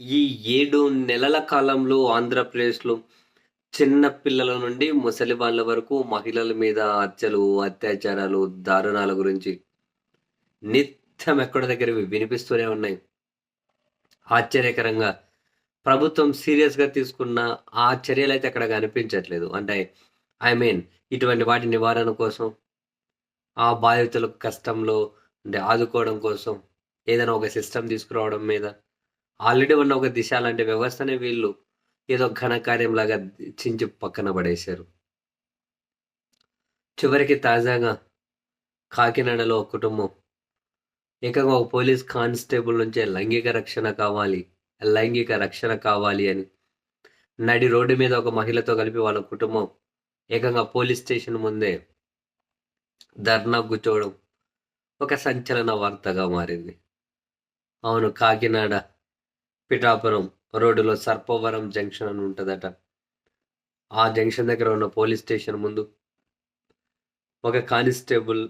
ఈ ఏడు నెలల కాలంలో ఆంధ్రప్రదేశ్‌లో చిన్న పిల్లల నుండి ముసలి వాళ్ళ వరకు మహిళల మీద హత్యలు, అత్యాచారాలు, దారుణాల గురించి నిత్యం ఎక్కడ దగ్గర వినిపిస్తూనే ఉన్నాయి. ఆశ్చర్యకరంగా ప్రభుత్వం సీరియస్‌గా తీసుకున్న ఆ చర్యలు అయితే ఎక్కడ కనిపించట్లేదు. అంటే ఐ మీన్ ఇటువంటి వాటి నివారణ కోసం, ఆ బాధితుల కష్టంలో అంటే ఆదుకోవడం కోసం ఏదైనా ఒక సిస్టమ్ తీసుకురావడం మీద ఆల్రెడీ ఉన్న ఒక దిశ లాంటి వ్యవస్థనే వీళ్ళు ఏదో ఘనకార్యంలాగా చించి పక్కన పడేశారు. చివరికి తాజాగా కాకినాడలో ఒక కుటుంబం ఏకంగా ఒక పోలీస్ కానిస్టేబుల్ నుంచే లైంగిక రక్షణ కావాలి, లైంగిక రక్షణ కావాలి అని నడి రోడ్డు మీద ఒక మహిళతో కలిపి వాళ్ళ కుటుంబం ఏకంగా పోలీస్ స్టేషన్ ముందే ధర్నా కూర్చోవడం ఒక సంచలన వార్తగా మారింది. అవును కాకినాడ పిఠాపురం రోడ్డులో సర్పవరం జంక్షన్ అని ఉంటుందట ఆ జంక్షన్ దగ్గర ఉన్న పోలీస్ స్టేషన్ ముందు ఒక కానిస్టేబుల్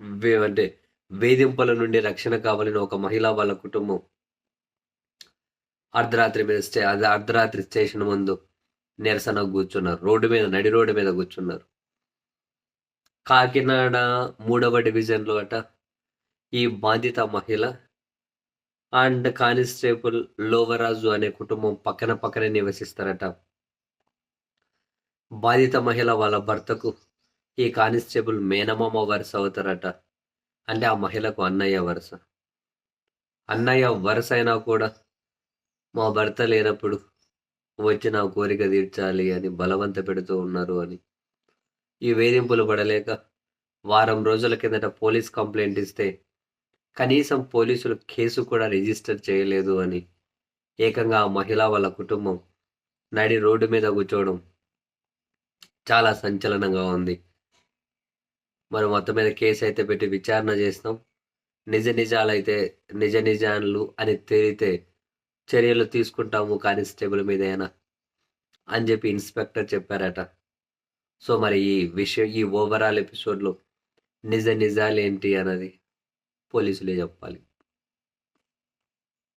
వే అంటే వేధింపుల నుండి రక్షణ కావాలని ఒక మహిళ వాళ్ళ కుటుంబం అర్ధరాత్రి మీద స్టే అది అర్ధరాత్రి స్టేషన్ ముందు నిరసన కూర్చున్నారు. రోడ్డు మీద నడి రోడ్డు మీద కూర్చున్నారు. కాకినాడ మూడవ డివిజన్‌లో అట ఈ బాధిత మహిళ అండ్ కానిస్టేబుల్ లోవరాజు అనే కుటుంబం పక్కన పక్కనే నివసిస్తారట. బాధిత మహిళ వాళ్ళ భర్తకు ఈ కానిస్టేబుల్ మేనమామ వరుస అవుతారట. అంటే ఆ మహిళకు అన్నయ్య వరుస. అన్నయ్య వరుస అయినా కూడా మా భర్త లేనప్పుడు వచ్చి నా కోరిక తీర్చాలి అని బలవంత పెడుతూ ఉన్నారు అని. ఈ వేధింపులు పడలేక వారం రోజుల కిందట పోలీస్ కంప్లైంట్ ఇస్తే కనీసం పోలీసులు కేసు కూడా రిజిస్టర్ చేయలేదు అని ఏకంగా ఆ మహిళ వాళ్ళ కుటుంబం నడి రోడ్డు మీద కూర్చోవడం చాలా సంచలనంగా ఉంది. మరి మొత్తం మీద కేసు అయితే పెట్టి విచారణ చేస్తాం. నిజ నిజాలైతే నిజ నిజాలు అని తేలితే చర్యలు తీసుకుంటాము కానిస్టేబుల్ మీదైనా అని చెప్పి ఇన్స్‌పెక్టర్ చెప్పారట. సో మరి ఈ విషయం ఈ ఓవరాల్ ఎపిసోడ్‌లో నిజ నిజాలేంటి అన్నది పోలీసులే చెప్పాలి.